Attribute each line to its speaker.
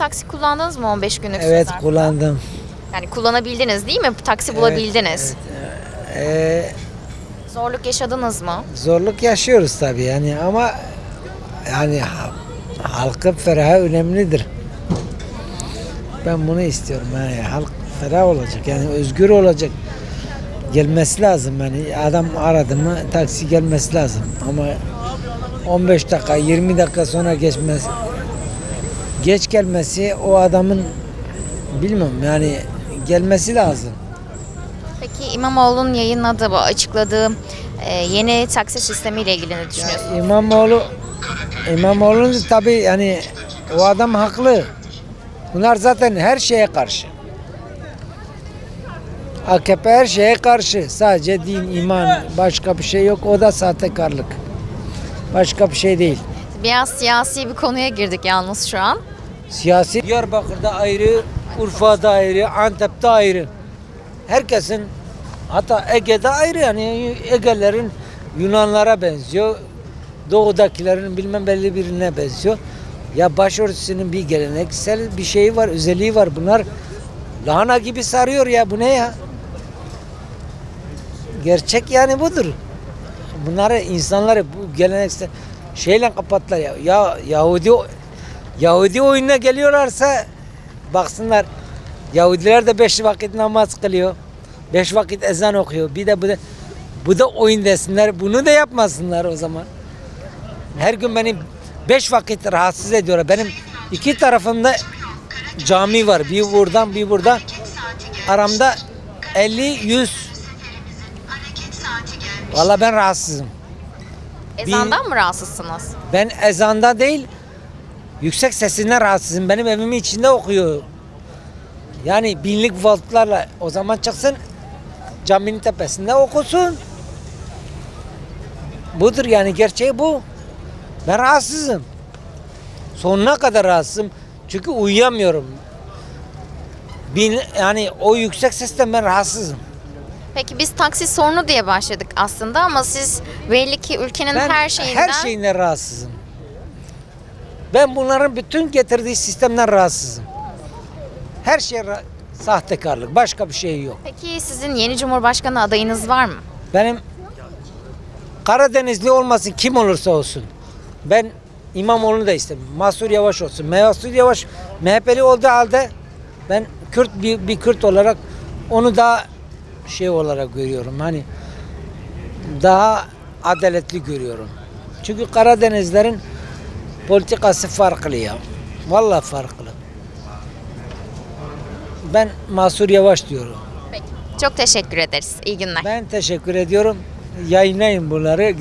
Speaker 1: taksi kullandınız mı 15 günlük süre
Speaker 2: Evet
Speaker 1: zarfında?
Speaker 2: kullandım.
Speaker 1: Yani kullanabildiniz değil mi? Taksi bulabildiniz.
Speaker 2: Ee,
Speaker 1: Zorluk yaşadınız mı?
Speaker 2: zorluk yaşıyoruz tabii yani ama yani ha- halkın ferahı önemlidir. Ben bunu istiyorum yani halk ferah olacak yani özgür olacak. Gelmesi lazım yani adam aradı mı taksi gelmesi lazım ama 15 dakika 20 dakika sonra geçmesi geç gelmesi o adamın bilmem yani gelmesi lazım.
Speaker 1: Peki İmamoğlu'nun yayınladığı, bu açıkladığı e, yeni taksi sistemiyle ilgili ne düşünüyorsunuz?
Speaker 2: İmamoğlu İmamoğlu'nun tabi yani o adam haklı. Bunlar zaten her şeye karşı. AKP her şeye karşı. Sadece din, iman, başka bir şey yok. O da sahtekarlık. Başka bir şey değil.
Speaker 1: Biraz siyasi bir konuya girdik yalnız şu an.
Speaker 2: Siyasi Diyarbakır'da ayrı, Urfa'da ayrı, Antep'te ayrı. Herkesin hatta Ege'de ayrı yani Ege'lerin Yunanlara benziyor. Doğudakilerin bilmem belli birine benziyor. Ya başörtüsünün bir geleneksel bir şeyi var, özelliği var. Bunlar lahana gibi sarıyor ya bu ne ya? Gerçek yani budur. Bunları insanları bu geleneksel şeyle kapattılar ya. Ya Yahudi Yahudi oyununa geliyorlarsa baksınlar Yahudiler de beş vakit namaz kılıyor. Beş vakit ezan okuyor. Bir de bu da, bu da oyun desinler. Bunu da yapmasınlar o zaman. Her gün beni beş vakit rahatsız ediyorlar. Benim iki tarafımda cami var. Bir buradan bir buradan. Aramda 50-100 Valla ben rahatsızım.
Speaker 1: Ezandan mı rahatsızsınız?
Speaker 2: Ben ezanda değil, yüksek sesinden rahatsızım. Benim evimin içinde okuyor. Yani binlik voltlarla o zaman çıksın caminin tepesinde okusun. Budur yani gerçeği bu. Ben rahatsızım. Sonuna kadar rahatsızım. Çünkü uyuyamıyorum. Bin, yani o yüksek sesten ben rahatsızım.
Speaker 1: Peki biz taksi sorunu diye başladık aslında ama siz belli ki ülkenin
Speaker 2: Ben
Speaker 1: her şeyinden
Speaker 2: her şeyinden rahatsızım. Ben bunların bütün getirdiği sistemden rahatsızım. Her şey ra- sahtekarlık. Başka bir şey yok.
Speaker 1: Peki sizin yeni Cumhurbaşkanı adayınız var mı?
Speaker 2: Benim Karadenizli olmasın kim olursa olsun. Ben İmamoğlu'nu da istemem. Mahsur Yavaş olsun. Mahsur Yavaş MHP'li olduğu halde ben Kürt bir, bir Kürt olarak onu daha şey olarak görüyorum. Hani daha adaletli görüyorum. Çünkü Karadenizlerin politikası farklı ya. Vallahi farklı. Ben Mahsur Yavaş diyorum.
Speaker 1: Peki. Çok teşekkür ederiz. İyi günler.
Speaker 2: Ben teşekkür ediyorum. Yayınlayın bunları.